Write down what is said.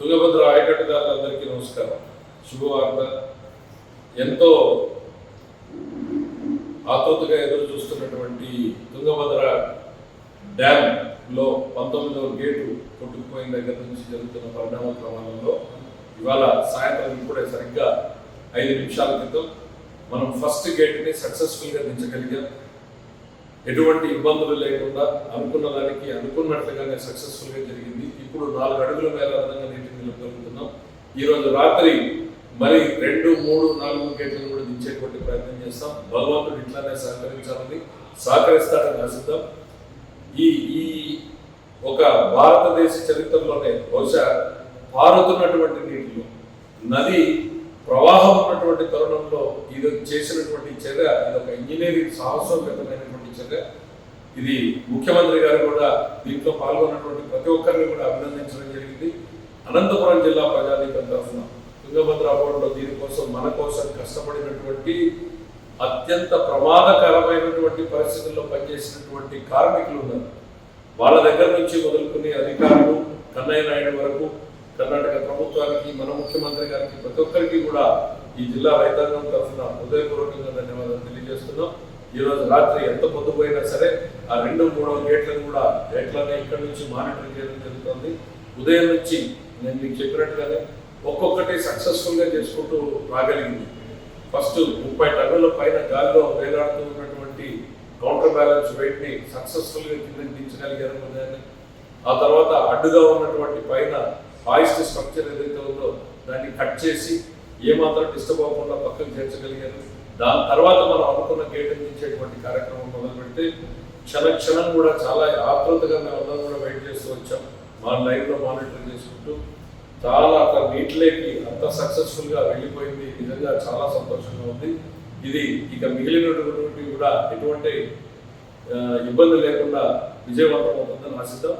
తుంగభద్ర ఆయకట్టుదారులందరికీ నమస్కారం. శుభవార్త. ఎంతో ఆతృతగా ఎదురు చూస్తున్నటువంటి తుంగభద్ర డ్యామ్లో పంతొమ్మిదవ గేటు కొట్టుకుపోయిన దగ్గర నుంచి జరుగుతున్న పరిణామ క్రమంలో ఇవాళ సాయంత్రం ఇప్పుడే సరిగ్గా ఐదు నిమిషాల క్రితం మనం ఫస్ట్ గేట్ని సక్సెస్ఫుల్గా దించగలిగాం. ఎటువంటి ఇబ్బందులు లేకుండా అనుకున్న దానికి అనుకున్నట్లుగానే సక్సెస్ఫుల్గా జరిగింది. ఇప్పుడు నాలుగు అడుగుల మేర అదనంగా నీటిని నిలబెడుతున్నాం ఈరోజు రాత్రి మరి రెండు మూడు నాలుగు గేట్లను కూడా దించేటువంటి ప్రయత్నం చేస్తాం. భగవంతుడు ఇట్లానే సహకరించాలని సహకరిస్తాడని ఆశిద్దాం. ఈ ఈ ఒక భారతదేశ చరిత్రలోనే బహుశా పారుతున్నటువంటి నీటిలో నది ప్రవాహం ఉన్నటువంటి తరుణంలో ఇది చేసినటువంటి చర్య ఇది ఒక ఇంజనీరింగ్ సాహసోపేతమైనటువంటి చర్య. ఇది ముఖ్యమంత్రి గారు కూడా దీంట్లో పాల్గొన్నటువంటి ప్రతి ఒక్కరిని కూడా అభినందించడం జరిగింది. అనంతపురం జిల్లా ప్రజానీకం తరఫున తుంగభద్ర బోర్డులో దీనికోసం మన కోసం కష్టపడినటువంటి అత్యంత ప్రమాదకరమైనటువంటి పరిస్థితుల్లో పనిచేసినటువంటి కార్మికులు ఉన్నారు. వాళ్ళ దగ్గర నుంచి మొదలుకునే అధికారులు కన్నయ్య నాయుడు వరకు కర్ణాటక ప్రభుత్వానికి మన ముఖ్యమంత్రి గారికి ప్రతి ఒక్కరికి కూడా ఈ జిల్లా రైతాంగం తరఫున హృదయపూర్వకంగా ధన్యవాదాలు తెలియజేస్తున్నాం. ఈ రోజు రాత్రి ఎంత పొద్దుపోయినా సరే ఆ రెండు మూడవ గేట్లను కూడా గేట్లనే ఇక్కడ నుంచి మానిటర్ చేయడం జరుగుతుంది. ఉదయం నుంచి నేను మీకు చెప్పినట్టుగానే ఒక్కొక్కటి సక్సెస్ఫుల్గా చేసుకుంటూ రాగలిగింది. ఫస్ట్ ముప్పై టన్నుల పైన గాలిలో వేలాడుతూ ఉన్నటువంటి కౌంటర్ బ్యాలెన్స్ వెయిట్ని సక్సెస్ఫుల్గా కింద దించగలిగారు ఉదయాన్నే. ఆ తర్వాత అడ్డుగా ఉన్నటువంటి పైన కాయిస్ట్ స్ట్రక్చర్ ఏదైతే ఉందో దాన్ని కట్ చేసి ఏమాత్రం డిస్టర్బ్ అవ్వకుండా పక్కకు చేర్చగలిగారు. దాని తర్వాత మనం అనుకున్న గేట్ అందించేటువంటి కార్యక్రమం మొదలు పెడితే క్షణ క్షణం కూడా చాలా ఆతృతగా మేము అందరం కూడా వెయిట్ చేస్తూ వచ్చాం. మా లైవ్లో మానిటర్ చేసుకుంటూ చాలా అక్కడ నీటిలోకి అంత సక్సెస్ఫుల్గా వెళ్ళిపోయింది. నిజంగా చాలా సంతోషంగా ఉంది. ఇది ఇక మిగిలినటువంటి కూడా ఎటువంటి ఇబ్బంది లేకుండా విజయవంతం అవుతుందని ఆశిద్దాం.